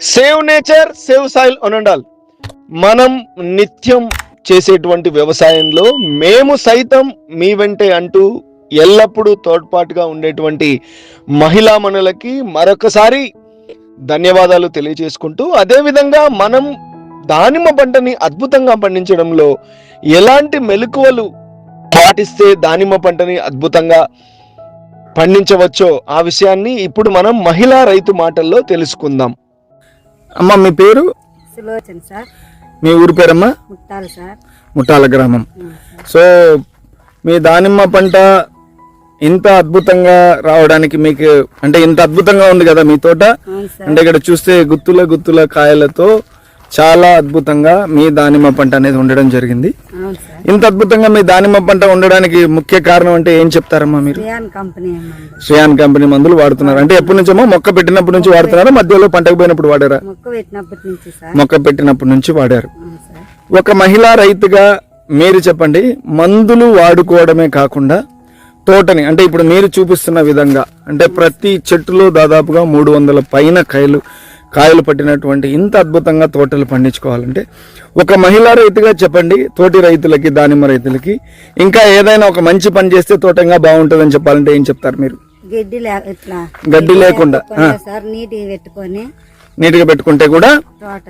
Save nature save soil అనండాల్ మనం నిత్యం చేసేటువంటి వ్యవసాయంలో మేము సైతం మీ వెంటే అంటూ ఎల్లప్పుడూ తోడ్పాటుగా ఉండేటువంటి మహిళా మనులకి మరొకసారి ధన్యవాదాలు తెలియజేసుకుంటూ అదేవిధంగా మనం దానిమ్మ పంటని అద్భుతంగా పండించడంలో ఎలాంటి మెలకువలు పాటిస్తే దానిమ్మ పంటని అద్భుతంగా పండించవచ్చో ఆ విషయాన్ని ఇప్పుడు మనం మహిళా రైతు మాటల్లో తెలుసుకుందాం. అమ్మ మీ పేరు? సులోచన సార్. మీ ఊరి పేరమ్మా? ముట్టాలి సార్. గ్రామం. సో మీ దానిమ్మ పంట ఇంత అద్భుతంగా రావడానికి మీకు అంటే ఇంత అద్భుతంగా ఉంది కదా మీ తోట? అంటే ఇక్కడ చూస్తే గుత్తుల గుత్తుల కాయలతో చాలా అద్భుతంగా మీ దానిమ్మ పంట అనేది ఉండడం జరిగింది. ఇంత అద్భుతంగా మీ దానిమ్మ పంట ఉండడానికి ముఖ్య కారణం అంటే ఏం చెప్తారమ్మా మీరు? శ్రేయాన్ కంపెనీ మందులు వాడుతున్నారు. అంటే ఎప్పటి నుంచో మొక్క పెట్టినప్పటి నుంచి వాడుతున్నారా? మధ్యలో పంటకు పోయినప్పుడు వాడారా? మొక్క పెట్టినప్పటి నుంచి వాడారు. ఒక మహిళా రైతుగా మీరు చెప్పండి మందులు వాడుకోవడమే కాకుండా తోటని అంటే ఇప్పుడు మీరు చూపిస్తున్న విధంగా అంటే ప్రతి చెట్టులో దాదాపుగా మూడు వందల పైన కాయలు కాయలు పట్టినటువంటి ఇంత అద్భుతంగా తోటలు పండించుకోవాలంటే ఒక మహిళా రైతుగా చెప్పండి తోటి రైతులకి దానిమ్మ రైతులకి ఇంకా ఏదైనా ఒక మంచి పని చేస్తే తోటంగా బాగుంటుందని చెప్పాలంటే ఏం చెప్తారు మీరు? గడ్డి ఇట్లా గడ్డి లేకుండా, నీటి పెట్టుకొని నీట్గా పెట్టుకుంటే కూడా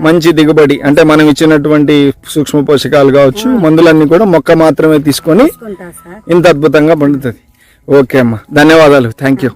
మంచి దిగుబడి అంటే మనం ఇచ్చినటువంటి సూక్ష్మ పోషకాలు కావచ్చు మందులన్నీ కూడా మొక్క మాత్రమే తీసుకొని ఇంత అద్భుతంగా పండుతుంది. ఓకే అమ్మా ధన్యవాదాలు. Thank you